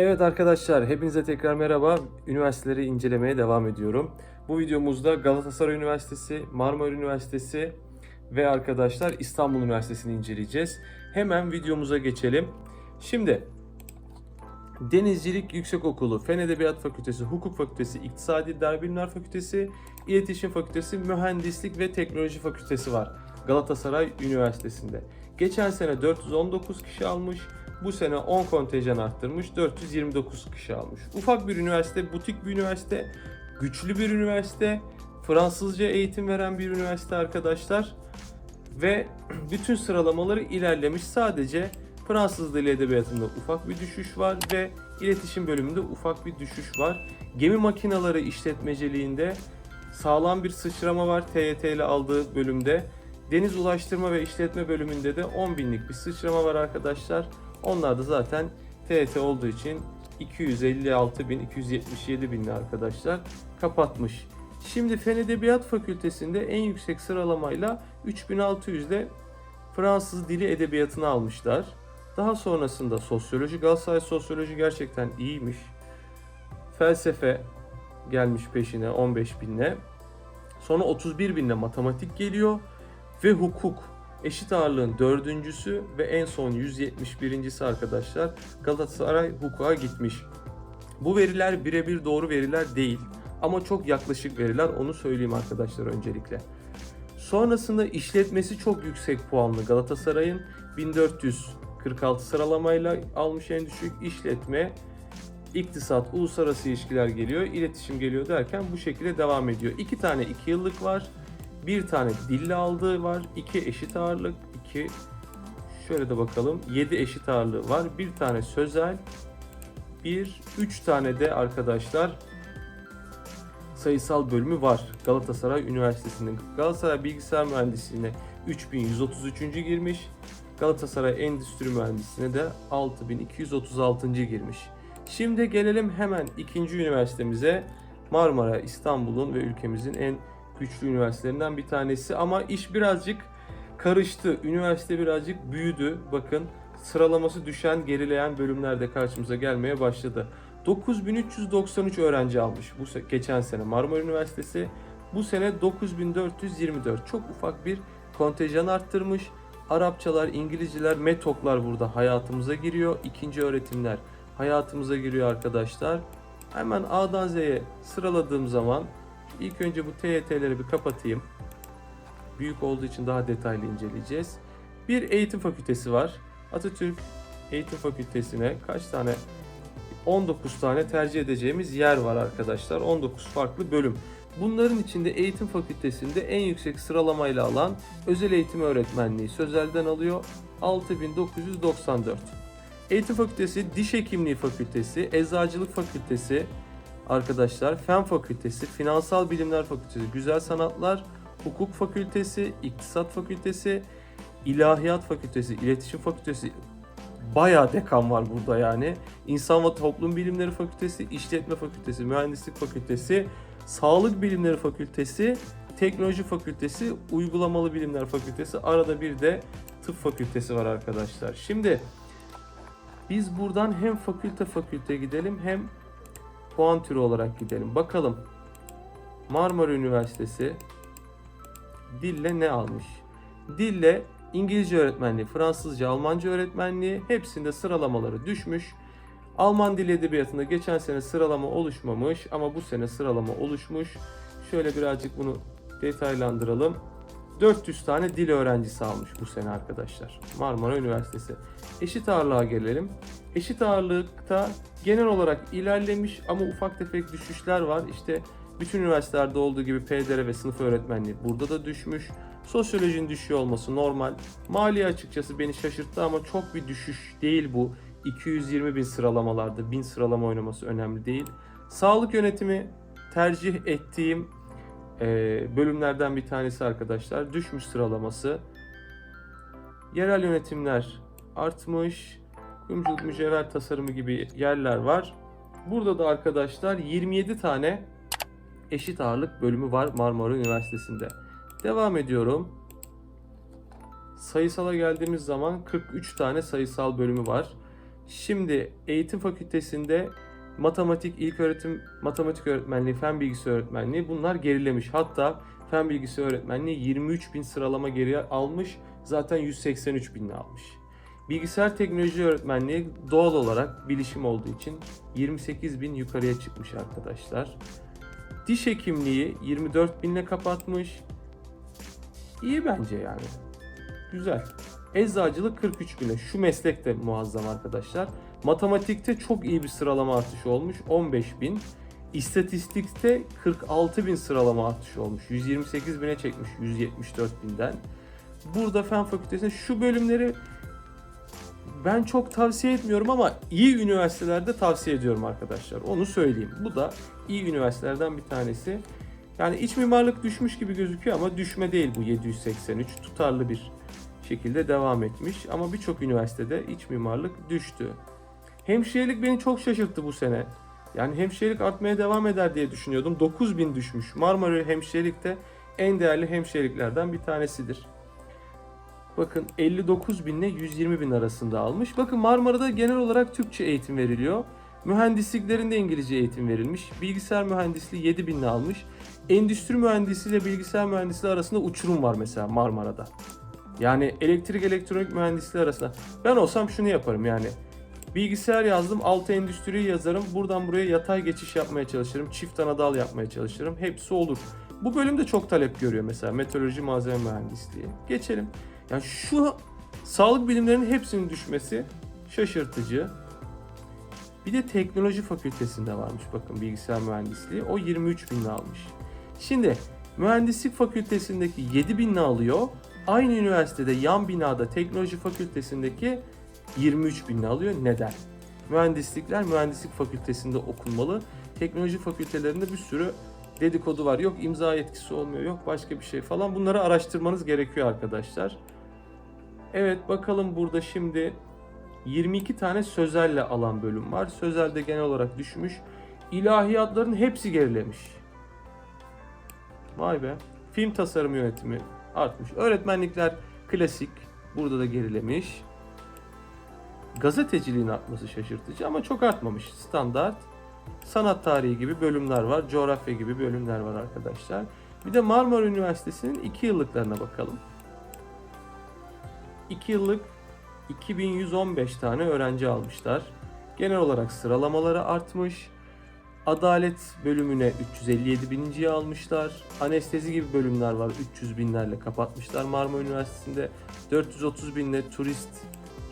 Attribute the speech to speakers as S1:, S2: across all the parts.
S1: Evet arkadaşlar, hepinize tekrar merhaba. Üniversiteleri incelemeye devam ediyorum. Bu videomuzda Galatasaray Üniversitesi, Marmara Üniversitesi ve arkadaşlar İstanbul Üniversitesi'ni inceleyeceğiz. Hemen videomuza geçelim. Şimdi Denizcilik Yüksekokulu, Fen Edebiyat Fakültesi, Hukuk Fakültesi, İktisadi İdari Bilimler Fakültesi, İletişim Fakültesi, Mühendislik ve Teknoloji Fakültesi var Galatasaray Üniversitesi'nde. Geçen sene 419 kişi almış, bu sene 10 kontenjan arttırmış, 429 kişi almış. Ufak bir üniversite, butik bir üniversite, güçlü bir üniversite, Fransızca eğitim veren bir üniversite arkadaşlar. Ve bütün sıralamaları ilerlemiş. Sadece Fransız dili edebiyatında ufak bir düşüş var ve iletişim bölümünde ufak bir düşüş var. Gemi makineleri işletmeciliğinde sağlam bir sıçrama var TYT ile aldığı bölümde. Deniz ulaştırma ve işletme bölümünde de 10 binlik bir sıçrama var arkadaşlar. Onlar da zaten TYT olduğu için 256 bin, 277 binli arkadaşlar kapatmış. Şimdi Fen Edebiyat Fakültesinde en yüksek sıralamayla 3600 ile Fransız Dili Edebiyatı'nı almışlar. Daha sonrasında sosyoloji, Galatasaray sosyoloji gerçekten iyiymiş. Felsefe gelmiş peşine 15 binle. Sonra 31 binle matematik geliyor ve hukuk eşit ağırlığın dördüncüsü ve en son 171.si arkadaşlar Galatasaray hukuka gitmiş. Bu veriler birebir doğru veriler değil ama çok yaklaşık veriler onu söyleyeyim arkadaşlar öncelikle. Sonrasında işletmesi çok yüksek puanlı Galatasaray'ın 1446 sıralamayla almış en düşük işletme, iktisat, uluslararası ilişkiler geliyor, iletişim geliyor derken bu şekilde devam ediyor. İki tane iki yıllık var. Bir tane dille aldığı var. iki eşit ağırlık. iki şöyle de bakalım. 7 eşit ağırlığı var. Bir tane sözel. Bir, üç tane de arkadaşlar sayısal bölümü var. Galatasaray Üniversitesi'nin. Galatasaray Bilgisayar Mühendisliğine 3133. girmiş. Galatasaray Endüstri Mühendisliğine de 6236. girmiş. Şimdi gelelim hemen ikinci üniversitemize. Marmara, İstanbul'un ve ülkemizin en güçlü üniversitelerinden bir tanesi ama iş birazcık karıştı. Üniversite birazcık büyüdü. Bakın sıralaması düşen, gerileyen bölümler de karşımıza gelmeye başladı. 9393 öğrenci almış bu geçen sene Marmara Üniversitesi. Bu sene 9424. Çok ufak bir kontenjan arttırmış. Arapçalar, İngilizceler, metoklar burada hayatımıza giriyor. İkinci öğretimler hayatımıza giriyor arkadaşlar. Hemen A'dan Z'ye sıraladığım zaman ilk önce bu TYT'leri bir kapatayım. Büyük olduğu için daha detaylı inceleyeceğiz. Bir eğitim fakültesi var. Atatürk Eğitim Fakültesine kaç tane 19 tane tercih edeceğimiz yer var arkadaşlar. 19 farklı bölüm. Bunların içinde eğitim fakültesinde en yüksek sıralamayla alan özel eğitim öğretmenliği sözelden alıyor 6994. Eğitim fakültesi, diş hekimliği fakültesi, eczacılık fakültesi, arkadaşlar fen fakültesi, finansal bilimler fakültesi, güzel sanatlar, hukuk fakültesi, iktisat fakültesi, ilahiyat fakültesi, iletişim fakültesi, bayağı dekan var burada yani. İnsan ve Toplum Bilimleri Fakültesi, İşletme Fakültesi, Mühendislik Fakültesi, Sağlık Bilimleri Fakültesi, Teknoloji Fakültesi, Uygulamalı Bilimler Fakültesi, arada bir de Tıp Fakültesi var arkadaşlar. Şimdi biz buradan hem fakülte fakülte gidelim hem puan türü olarak gidelim. Bakalım Marmara Üniversitesi dille ne almış? Dille İngilizce öğretmenliği, Fransızca, Almanca öğretmenliği hepsinde sıralamaları düşmüş. Alman dili edebiyatında geçen sene sıralama oluşmamış ama bu sene sıralama oluşmuş. Şöyle birazcık bunu detaylandıralım. 400 tane dil öğrencisi almış bu sene arkadaşlar. Marmara Üniversitesi. Eşit ağırlığa gelelim. Eşit ağırlıkta genel olarak ilerlemiş ama ufak tefek düşüşler var. İşte bütün üniversitelerde olduğu gibi PDR ve sınıf öğretmenliği burada da düşmüş. Sosyolojinin düşüyor olması normal. Maliye açıkçası beni şaşırttı ama çok bir düşüş değil bu. 220 bin sıralamalarda 1000 sıralama oynaması önemli değil. Sağlık yönetimi tercih ettiğim bölümlerden bir tanesi arkadaşlar. Düşmüş sıralaması. Yerel yönetimler artmış. Kuyumculuk, mücevher tasarımı gibi yerler var. Burada da arkadaşlar 27 tane eşit ağırlık bölümü var Marmara Üniversitesi'nde. Devam ediyorum. Sayısala geldiğimiz zaman 43 tane sayısal bölümü var. Şimdi eğitim fakültesinde matematik, ilk öğretim, matematik öğretmenliği, fen bilgisi öğretmenliği bunlar gerilemiş. Hatta fen bilgisi öğretmenliği 23 bin sıralama geriye almış. Zaten 183 binle almış. Bilgisayar teknoloji öğretmenliği doğal olarak bilişim olduğu için 28 bin yukarıya çıkmış arkadaşlar. Diş hekimliği 24 binle kapatmış. İyi bence yani. Güzel. Eczacılık 43 bine. Şu meslek de muazzam arkadaşlar. Matematikte çok iyi bir sıralama artışı olmuş. 15 bin. İstatistikte 46 bin sıralama artışı olmuş. 128 bine çekmiş 174 binden. Burada fen fakültesinde şu bölümleri ben çok tavsiye etmiyorum ama iyi üniversitelerde tavsiye ediyorum arkadaşlar. Onu söyleyeyim. Bu da iyi üniversitelerden bir tanesi. Yani iç mimarlık düşmüş gibi gözüküyor ama düşme değil bu 783. Tutarlı bir şekilde devam etmiş. Ama birçok üniversitede iç mimarlık düştü. Hemşirelik beni çok şaşırttı bu sene. Yani hemşirelik artmaya devam eder diye düşünüyordum. 9000 düşmüş. Marmara Hemşirelik de en değerli hemşireliklerden bir tanesidir. Bakın 59 bin ile 120 bin arasında almış. Bakın Marmara'da genel olarak Türkçe eğitim veriliyor. Mühendisliklerinde İngilizce eğitim verilmiş. Bilgisayar mühendisliği 7 bin almış. Endüstri mühendisliği ile bilgisayar mühendisliği arasında uçurum var mesela Marmara'da. Yani elektrik elektronik mühendisliği arasında. Ben olsam şunu yaparım yani. Bilgisayar yazdım, altı endüstriyi yazarım. Buradan buraya yatay geçiş yapmaya çalışırım. Çift ana dal yapmaya çalışırım. Hepsi olur. Bu bölüm de çok talep görüyor mesela. Meteoroloji malzeme mühendisliği. Geçelim. Yani şu sağlık bilimlerinin hepsinin düşmesi şaşırtıcı. Bir de teknoloji fakültesinde varmış bakın bilgisayar mühendisliği. O 23 bin almış. Şimdi mühendislik fakültesindeki 7 bin alıyor. Aynı üniversitede yan binada teknoloji fakültesindeki 23 bin alıyor. Neden? Mühendislikler mühendislik fakültesinde okunmalı. Teknoloji fakültelerinde bir sürü dedikodu var. Yok imza yetkisi olmuyor, yok başka bir şey falan. Bunları araştırmanız gerekiyor arkadaşlar. Evet bakalım burada şimdi 22 tane sözelle alan bölüm var. Sözelde genel olarak düşmüş. İlahiyatların hepsi gerilemiş. Vay be. Film tasarım yönetimi artmış. Öğretmenlikler klasik. Burada da gerilemiş. Gazeteciliğin artması şaşırtıcı ama çok artmamış. Standart. Sanat tarihi gibi bölümler var. Coğrafya gibi bölümler var arkadaşlar. Bir de Marmara Üniversitesi'nin 2 yıllıklarına bakalım. 2 yıllık 2115 tane öğrenci almışlar. Genel olarak sıralamaları artmış. Adalet bölümüne 357 bininciyi almışlar. Anestezi gibi bölümler var 300 binlerle kapatmışlar. Marmara Üniversitesi'nde 430 binle turist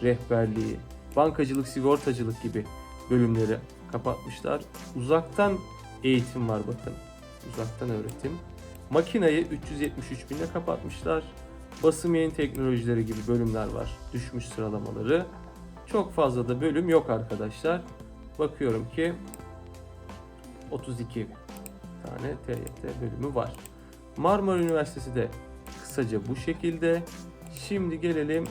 S1: rehberliği, bankacılık, sigortacılık gibi bölümleri kapatmışlar. Uzaktan eğitim var bakın. Uzaktan öğretim. Makinayı 373 binle kapatmışlar. Basım yayın teknolojileri gibi bölümler var. Düşmüş sıralamaları. Çok fazla da bölüm yok arkadaşlar. Bakıyorum ki 32 tane TYT bölümü var. Marmara Üniversitesi de kısaca bu şekilde. Şimdi gelelim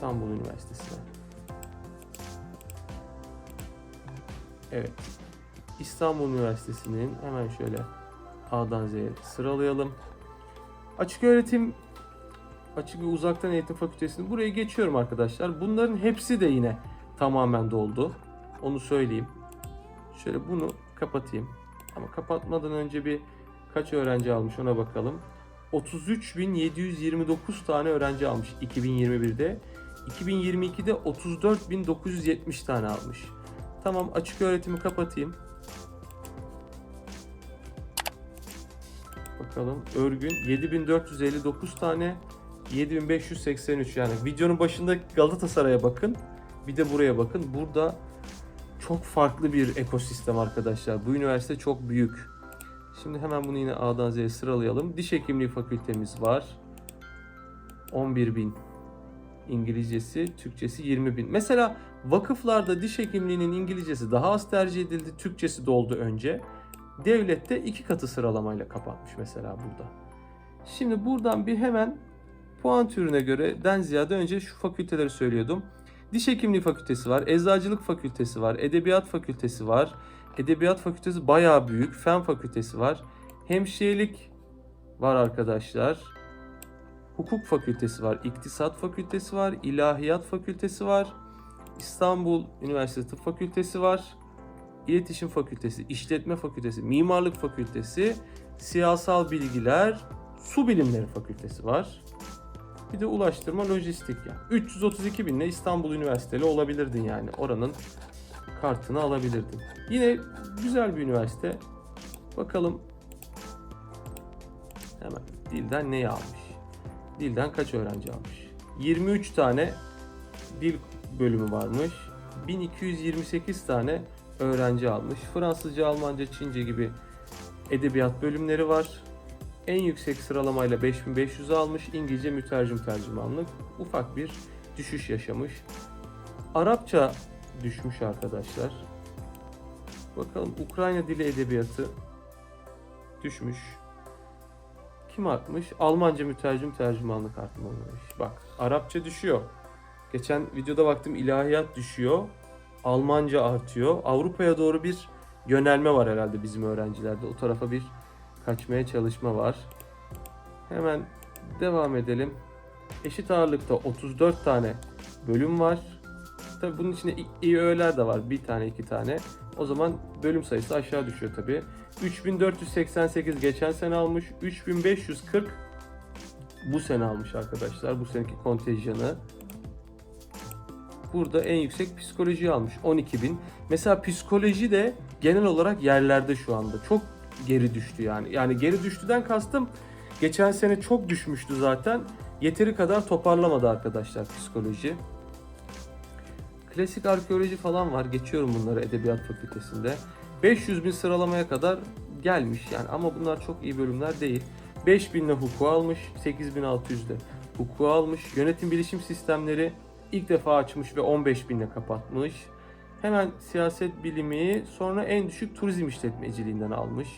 S1: İstanbul Üniversitesi'ne. Evet. İstanbul Üniversitesi'nin hemen şöyle A'dan Z'ye sıralayalım. Açık öğretim Açık ve Uzaktan Eğitim Fakültesini buraya geçiyorum arkadaşlar. Bunların hepsi de yine tamamen doldu. Onu söyleyeyim. Şöyle bunu kapatayım. Ama kapatmadan önce bir kaç öğrenci almış ona bakalım. 33.729 tane öğrenci almış 2021'de. 2022'de 34.970 tane almış. Tamam açık öğretimi kapatayım. Bakalım örgün 7459 tane 7583 yani videonun başında Galatasaray'a bakın bir de buraya bakın. Burada çok farklı bir ekosistem arkadaşlar. Bu üniversite çok büyük. Şimdi hemen bunu yine A'dan Z'ye sıralayalım. Diş hekimliği fakültemiz var. 11.000 İngilizcesi, Türkçesi 20 bin. Mesela vakıflarda diş hekimliğinin İngilizcesi daha az tercih edildi, Türkçesi doldu önce. Devlette iki katı sıralamayla kapatmış mesela burada. Şimdi buradan bir hemen puan türüne göre den ziyade önce şu fakülteleri söylüyordum. Diş hekimliği fakültesi var, eczacılık fakültesi var, edebiyat fakültesi var. Edebiyat fakültesi bayağı büyük, fen fakültesi var. Hemşirelik var arkadaşlar. Hukuk fakültesi var, iktisat fakültesi var, ilahiyat fakültesi var. İstanbul Üniversitesi Tıp Fakültesi var. İletişim Fakültesi, İşletme Fakültesi, Mimarlık Fakültesi, Siyasal Bilgiler, Su Bilimleri Fakültesi var. Bir de ulaştırma lojistik yani. 332 binle İstanbul Üniversiteli olabilirdin yani. Oranın kartını alabilirdin. Yine güzel bir üniversite. Bakalım hemen dilden neyi almış? Dilden kaç öğrenci almış? 23 tane dil bölümü varmış. 1228 tane öğrenci almış. Fransızca, Almanca, Çince gibi edebiyat bölümleri var. En yüksek sıralamayla 5500 almış. İngilizce mütercim tercümanlık. Ufak bir düşüş yaşamış. Arapça düşmüş arkadaşlar. Bakalım Ukrayna dili edebiyatı düşmüş. Kim artmış? Almanca mütercim tercümanlık artmış. Bak Arapça düşüyor. Geçen videoda baktım ilahiyat düşüyor. Almanca artıyor. Avrupa'ya doğru bir yönelme var herhalde bizim öğrencilerde. O tarafa bir kaçmaya çalışma var. Hemen devam edelim. Eşit ağırlıkta 34 tane bölüm var. Tabi bunun içinde iyi öğeler de var. Bir tane iki tane. O zaman bölüm sayısı aşağı düşüyor tabi. 3488 geçen sene almış. 3540 bu sene almış arkadaşlar. Bu seneki kontenjanı. Burada en yüksek psikoloji almış 12.000. Mesela psikoloji de genel olarak yerlerde şu anda. Çok geri düştü yani. Yani geri düştüden kastım geçen sene çok düşmüştü zaten. Yeteri kadar toparlamadı arkadaşlar psikoloji. Klasik arkeoloji falan var. Geçiyorum bunları edebiyat fakültesinde. 500 bin sıralamaya kadar gelmiş yani ama bunlar çok iyi bölümler değil. 5000 ile hukuku almış, 8600'de hukuku almış. Yönetim bilişim sistemleri ilk defa açmış ve 15 binle kapatmış. Hemen siyaset bilimi sonra en düşük turizm işletmeciliğinden almış.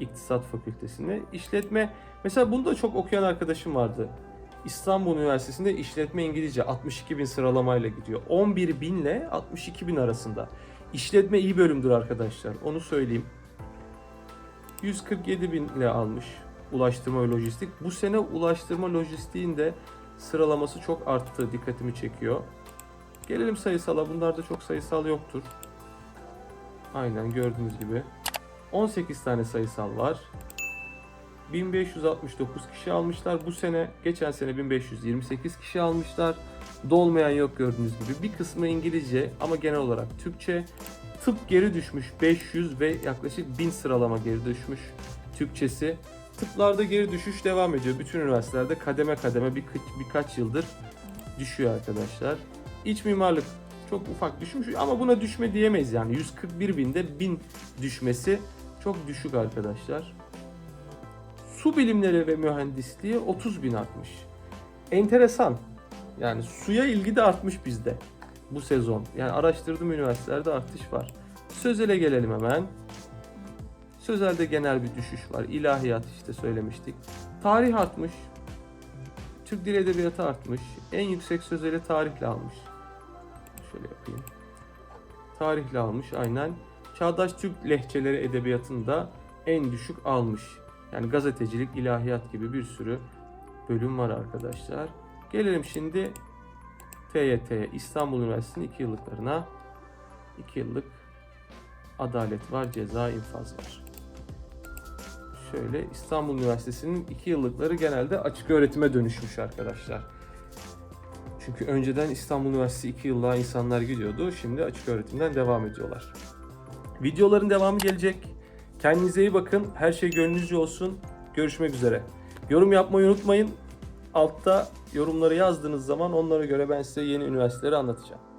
S1: İktisat fakültesinde. İşletme mesela bunu da çok okuyan arkadaşım vardı. İstanbul Üniversitesi'nde işletme İngilizce 62 bin sıralamayla gidiyor. 11 bin ile 62 bin arasında. İşletme iyi bölümdür arkadaşlar. Onu söyleyeyim. 147 bin ile almış ulaştırma ve lojistik. Bu sene ulaştırma lojistiğin de sıralaması çok arttı. Dikkatimi çekiyor. Gelelim sayısala. Bunlarda çok sayısal yoktur. Aynen gördüğünüz gibi. 18 tane sayısal var. 1569 kişi almışlar. Bu sene, geçen sene 1528 kişi almışlar. Dolmayan yok gördüğünüz gibi. Bir kısmı İngilizce ama genel olarak Türkçe. Tıp geri düşmüş 500 ve yaklaşık 1000 sıralama geri düşmüş Türkçesi. Tıplarda geri düşüş devam ediyor. Bütün üniversitelerde kademe kademe bir, birkaç yıldır düşüyor arkadaşlar. İç mimarlık çok ufak düşmüş ama buna düşme diyemeyiz yani. 141 binde 1000 düşmesi çok düşük arkadaşlar. Su bilimleri ve mühendisliği 30 bin artmış. Enteresan. Yani suya ilgi de artmış bizde bu sezon. Yani araştırdığım üniversitelerde artış var. Sözel'e gelelim hemen. Sözel'de genel bir düşüş var. İlahiyat işte söylemiştik. Tarih artmış. Türk Dil Edebiyatı artmış. En yüksek sözeli tarihle almış. Şöyle yapayım. Tarihle almış aynen. Çağdaş Türk lehçeleri edebiyatında en düşük almış. Yani gazetecilik, ilahiyat gibi bir sürü bölüm var arkadaşlar. Gelelim şimdi TYT'ye İstanbul Üniversitesi'nin 2 yıllıklarına. 2 yıllık adalet var, ceza infaz var. Şöyle İstanbul Üniversitesi'nin 2 yıllıkları genelde açık öğretime dönüşmüş arkadaşlar. Çünkü önceden İstanbul Üniversitesi 2 yıllığa insanlar gidiyordu. Şimdi açık öğretimden devam ediyorlar. Videoların devamı gelecek. Kendinize iyi bakın. Her şey gönlünüzce olsun. Görüşmek üzere. Yorum yapmayı unutmayın. Altta yorumları yazdığınız zaman onlara göre ben size yeni üniversiteleri anlatacağım.